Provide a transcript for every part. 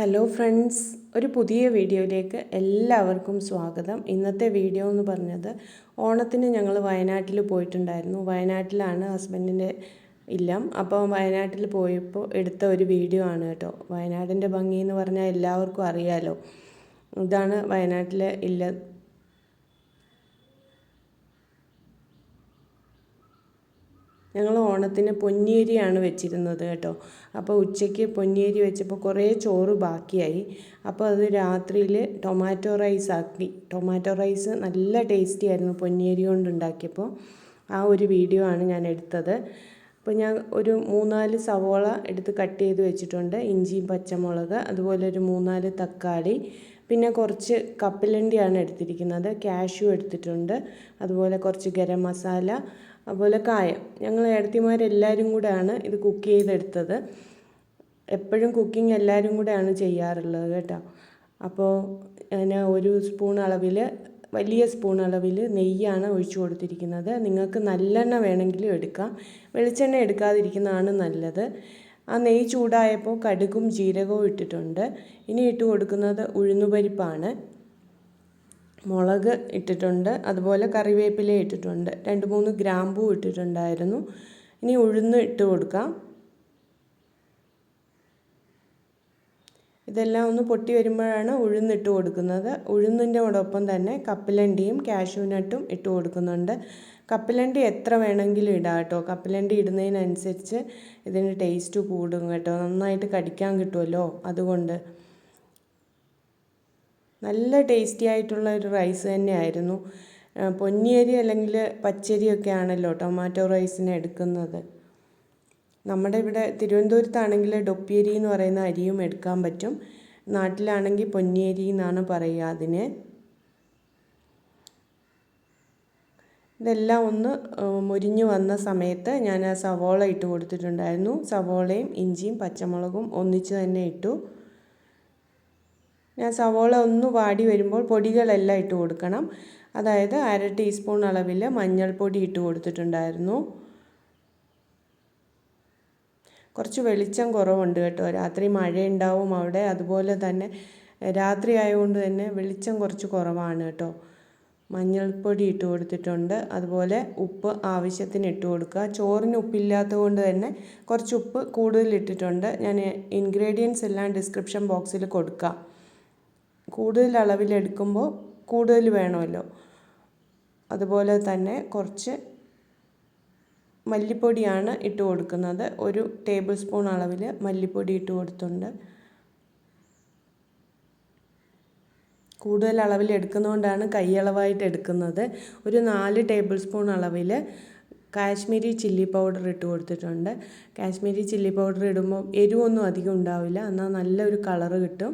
Hello friends ഒരു പുതിയ വീഡിയോയിലേക്ക് എല്ലാവർക്കും സ്വാഗതം. ഇന്നത്തെ വീഡിയോ എന്ന് പറഞ്ഞത് ഓണത്തിന് ഞങ്ങൾ വയനാട്ടിൽ പോയിട്ടുണ്ടായിരുന്നു. വയനാട്ടിലാണ് ഹസ്ബൻഡിന്റെ ഇല്ലം. അപ്പോൾ വയനാട്ടിൽ പോയപ്പോൾ എടുത്ത ഒരു വീഡിയോ ആണ് കേട്ടോ. വയനാടിന്റെ ഭംഗി എന്ന് പറഞ്ഞാൽ എല്ലാവർക്കും അറിയാലോ. ഇതാണ് വയനാട്ടിലെ ഇല്ല ഞങ്ങൾ ഓണത്തിന് പൊന്നിയരിയാണ് വെച്ചിരുന്നത് കേട്ടോ. അപ്പോൾ ഉച്ചയ്ക്ക് പൊന്നിയരി വെച്ചപ്പോൾ കുറേ ചോറ് ബാക്കിയായി. അപ്പോൾ അത് രാത്രിയിൽ ടൊമാറ്റോ റൈസ് ആക്കി. ടൊമാറ്റോ റൈസ് നല്ല ടേസ്റ്റി ആയിരുന്നു പൊന്നിയരി കൊണ്ടുണ്ടാക്കിയപ്പോൾ ആ ഒരു വീഡിയോ ആണ് ഞാൻ എടുത്തത്. അപ്പോൾ ഞാൻ ഒരു മൂന്നാൽ സവോള എടുത്ത് കട്ട് ചെയ്ത് വെച്ചിട്ടുണ്ട്. ഇഞ്ചിയും പച്ചമുളക് അതുപോലെ ഒരു മൂന്നാൽ തക്കാളി പിന്നെ കുറച്ച് കപ്പലണ്ടിയാണ് എടുത്തിരിക്കുന്നത്. കാഷ്യൂ എടുത്തിട്ടുണ്ട്. അതുപോലെ കുറച്ച് ഗരം മസാല അതുപോലെ കായം. ഞങ്ങൾ ഏടത്തിമാരെല്ലാവരും കൂടെയാണ് ഇത് കുക്ക് ചെയ്തെടുത്തത്. എപ്പോഴും കുക്കിംഗ് എല്ലാവരും കൂടെയാണ് ചെയ്യാറുള്ളത് കേട്ടോ. അപ്പോൾ ഞാൻ ഒരു സ്പൂൺ അളവിൽ വലിയ സ്പൂൺ അളവിൽ നെയ്യാണ് ഒഴിച്ചു കൊടുത്തിരിക്കുന്നത്. നിങ്ങൾക്ക് നല്ലെണ്ണ വേണമെങ്കിലും എടുക്കാം. വെളിച്ചെണ്ണ എടുക്കാതിരിക്കുന്നതാണ് നല്ലത്. ആ നെയ്യ് ചൂടായപ്പോൾ കടുകും ജീരകവും ഇട്ടിട്ടുണ്ട്. ഇനി ഇട്ട് കൊടുക്കുന്നത് ഉഴുന്നുപരിപ്പാണ്. മുളക് ഇട്ടിട്ടുണ്ട് അതുപോലെ കറിവേപ്പില ഇട്ടിട്ടുണ്ട്. രണ്ട് മൂന്ന് ഗ്രാമ്പൂ ഇട്ടിട്ടുണ്ടായിരുന്നു. ഇനി ഉഴുന്ന് ഇട്ട് കൊടുക്കാം. ഇതെല്ലാം ഒന്ന് പൊട്ടി വരുമ്പോഴാണ് ഉഴുന്നിട്ട് കൊടുക്കുന്നത്. ഉഴുന്നിന്റെ ഒപ്പം തന്നെ കപ്പലണ്ടിയും കാഷ്യൂനട്ടും ഇട്ട് കൊടുക്കുന്നുണ്ട്. കപ്പലണ്ടി എത്ര വേണമെങ്കിലും ഇടാം കേട്ടോ. കപ്പലണ്ടി ഇടുന്നതിനനുസരിച്ച് ഇതിന് ടേസ്റ്റ് കൂടും കേട്ടോ. നന്നായിട്ട് കടിക്കാൻ കിട്ടുമല്ലോ അതുകൊണ്ട്. നല്ല ടേസ്റ്റി ആയിട്ടുള്ള ഒരു റൈസ് തന്നെയായിരുന്നു. പൊന്നിയരി അല്ലെങ്കിൽ പച്ചരിയൊക്കെ ആണല്ലോ ടൊമാറ്റോ റൈസിന് എടുക്കുന്നത്. നമ്മുടെ ഇവിടെ തിരുവനന്തപുരത്താണെങ്കിൽ ഡൊപ്പിയരി എന്ന് പറയുന്ന അരിയും എടുക്കാൻ പറ്റും. നാട്ടിലാണെങ്കിൽ പൊന്നിയരി എന്നാണ് പറയുക അതിന്. ഇതെല്ലാം ഒന്ന് മുരിഞ്ഞു വന്ന സമയത്ത് ഞാൻ ആ സവോള ഇട്ട് കൊടുത്തിട്ടുണ്ടായിരുന്നു. സവോളയും ഇഞ്ചിയും പച്ചമുളകും ഒന്നിച്ച് തന്നെ ഇട്ടു. ഞാൻ സവോള ഒന്ന് വാടി വരുമ്പോൾ പൊടികളെല്ലാം ഇട്ട് കൊടുക്കണം. അതായത് അര ടീസ്പൂൺ അളവിൽ മഞ്ഞൾപ്പൊടി ഇട്ട് കൊടുത്തിട്ടുണ്ടായിരുന്നു. കുറച്ച് വെളിച്ചം കുറവുണ്ട് കേട്ടോ. രാത്രി മഴയുണ്ടാവും അവിടെ. അതുപോലെ തന്നെ രാത്രി ആയതുകൊണ്ട് തന്നെ വെളിച്ചം കുറച്ച് കുറവാണ് കേട്ടോ. മഞ്ഞൾപ്പൊടി ഇട്ട് കൊടുത്തിട്ടുണ്ട്. അതുപോലെ ഉപ്പ് ആവശ്യത്തിന് ഇട്ട് കൊടുക്കുക. ചോറിന് ഉപ്പില്ലാത്തത് കൊണ്ട് തന്നെ കുറച്ച് ഉപ്പ് കൂടുതൽ ഇട്ടിട്ടുണ്ട്. ഞാൻ ഇൻഗ്രീഡിയൻസ് എല്ലാം ഡിസ്ക്രിപ്ഷൻ ബോക്സിൽ കൊടുക്കാം. കൂടുതൽ അളവിൽ എടുക്കുമ്പോൾ കൂടുതൽ വേണമല്ലോ. അതുപോലെ തന്നെ കുറച്ച് മല്ലിപ്പൊടിയാണ് ഇട്ട് കൊടുക്കുന്നത്. ഒരു ടേബിൾ സ്പൂൺ അളവിൽ മല്ലിപ്പൊടി ഇട്ട് കൊടുത്തുണ്ട് കൂടുതൽ അളവിൽ എടുക്കുന്നതുകൊണ്ടാണ് കൈയളവായിട്ട് എടുക്കുന്നത്. ഒരു നാല് ടേബിൾ സ്പൂൺ അളവിൽ കാശ്മീരി ചില്ലി പൗഡർ ഇട്ട് കൊടുത്തിട്ടുണ്ട്. കാശ്മീരി ചില്ലി പൗഡർ ഇടുമ്പോൾ എരിവൊന്നും അധികം ഉണ്ടാവില്ല. എന്നാൽ നല്ലൊരു കളറ് കിട്ടും.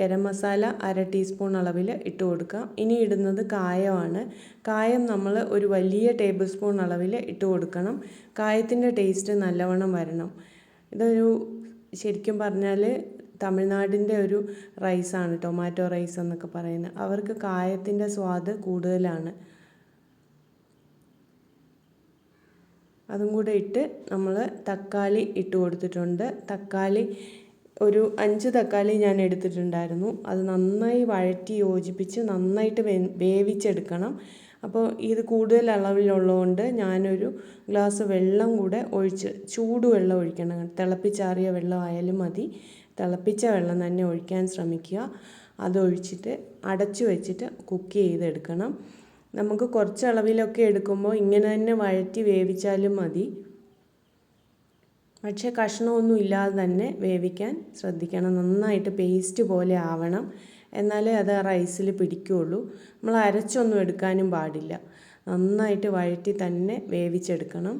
ഗരം മസാല അര ടീസ്പൂൺ അളവിൽ ഇട്ട് കൊടുക്കാം. ഇനി ഇടുന്നത് കായമാണ്. കായം നമ്മൾ ഒരു വലിയ ടേബിൾ സ്പൂൺ അളവിൽ ഇട്ട് കൊടുക്കണം. കായത്തിന്റെ ടേസ്റ്റ് നല്ലവണ്ണം വരണം. ഇതൊരു ശരിക്കും പറഞ്ഞാൽ തമിഴ്നാടിന്റെ ഒരു റൈസാണ് ടൊമാറ്റോ റൈസ് എന്നൊക്കെ പറയുന്നത്. അവർക്ക് കായത്തിന്റെ സ്വാദ് കൂടുതലാണ്. അതും കൂടെ ഇട്ട് നമ്മൾ തക്കാളി ഇട്ട് കൊടുത്തിട്ടുണ്ട്. തക്കാളി ഒരു അഞ്ച് തക്കാളി ഞാൻ എടുത്തിട്ടുണ്ടായിരുന്നു. അത് നന്നായി വഴറ്റി യോജിപ്പിച്ച് നന്നായിട്ട് വേ വേവിച്ചെടുക്കണം. അപ്പോൾ ഇത് കൂടുതൽ അളവിലുള്ളതുകൊണ്ട് ഞാനൊരു ഗ്ലാസ് വെള്ളം കൂടെ ഒഴിച്ച് ചൂടുവെള്ളം ഒഴിക്കണം. തിളപ്പിച്ചാറിയ വെള്ളം ആയാലും മതി. തിളപ്പിച്ച വെള്ളം തന്നെ ഒഴിക്കാൻ ശ്രമിക്കുക. അതൊഴിച്ചിട്ട് അടച്ചു വെച്ചിട്ട് കുക്ക് ചെയ്തെടുക്കണം. നമുക്ക് കുറച്ച് അളവിലൊക്കെ എടുക്കുമ്പോൾ ഇങ്ങനെ തന്നെ വഴറ്റി വേവിച്ചാലും മതി. പക്ഷേ കഷ്ണമൊന്നും ഇല്ലാതെ തന്നെ വേവിക്കാൻ ശ്രദ്ധിക്കണം. നന്നായിട്ട് പേസ്റ്റ് പോലെ ആവണം. എന്നാലേ അത് റൈസിൽ പിടിക്കുകയുള്ളൂ. നമ്മൾ അരച്ചൊന്നും എടുക്കാനും പാടില്ല. നന്നായിട്ട് വഴറ്റി തന്നെ വേവിച്ചെടുക്കണം.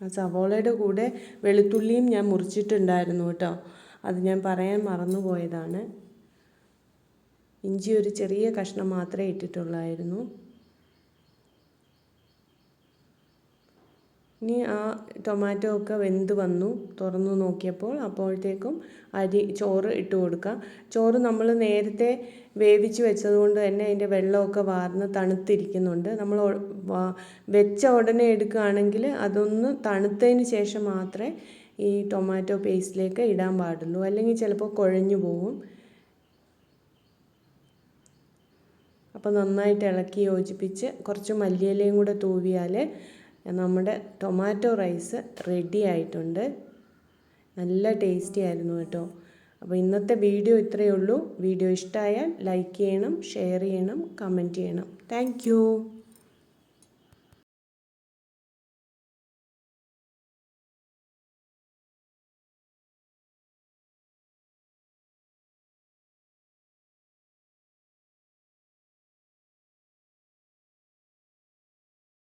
സവോളയുടെ കൂടെ വെളുത്തുള്ളിയും ഞാൻ മുറിച്ചിട്ടുണ്ടായിരുന്നു കേട്ടോ. അത് ഞാൻ പറയാൻ മറന്നുപോയതാണ്. ഇഞ്ചി ഒരു ചെറിയ കഷ്ണം മാത്രമേ ഇട്ടിട്ടുള്ളായിരുന്നു. ഇനി ആ ടൊമാറ്റോ ഒക്കെ വെന്ത് വന്നു തുറന്നു നോക്കിയപ്പോൾ അപ്പോഴത്തേക്കും അരി ചോറ് ഇട്ട് കൊടുക്കുക. ചോറ് നമ്മൾ നേരത്തെ വേവിച്ച് വെച്ചതുകൊണ്ട് തന്നെ അതിന്റെ വെള്ളമൊക്കെ വാർന്ന് തണുത്തിരിക്കുന്നുണ്ട്. നമ്മൾ വെച്ച ഉടനെ എടുക്കുകയാണെങ്കിൽ അതൊന്ന് തണുത്തതിന് ശേഷം മാത്രമേ ഈ ടൊമാറ്റോ പേസ്റ്റിലേക്ക് ഇടാൻ പാടുള്ളൂ. അല്ലെങ്കിൽ ചിലപ്പോൾ കുഴഞ്ഞു പോകും അപ്പോൾ നന്നായിട്ട് ഇളക്കി യോജിപ്പിച്ച് കുറച്ച് മല്ലിയിലയും കൂടെ തൂവിയാൽ നമ്മുടെ ടൊമാറ്റോ റൈസ് റെഡി ആയിട്ടുണ്ട്. നല്ല ടേസ്റ്റി ആയിരുന്നു കേട്ടോ. അപ്പോൾ ഇന്നത്തെ വീഡിയോ ഇത്രയേ ഉള്ളൂ. വീഡിയോ ഇഷ്ടമായാൽ ലൈക്ക് ചെയ്യണം ഷെയർ ചെയ്യണം കമന്റ് ചെയ്യണം. താങ്ക്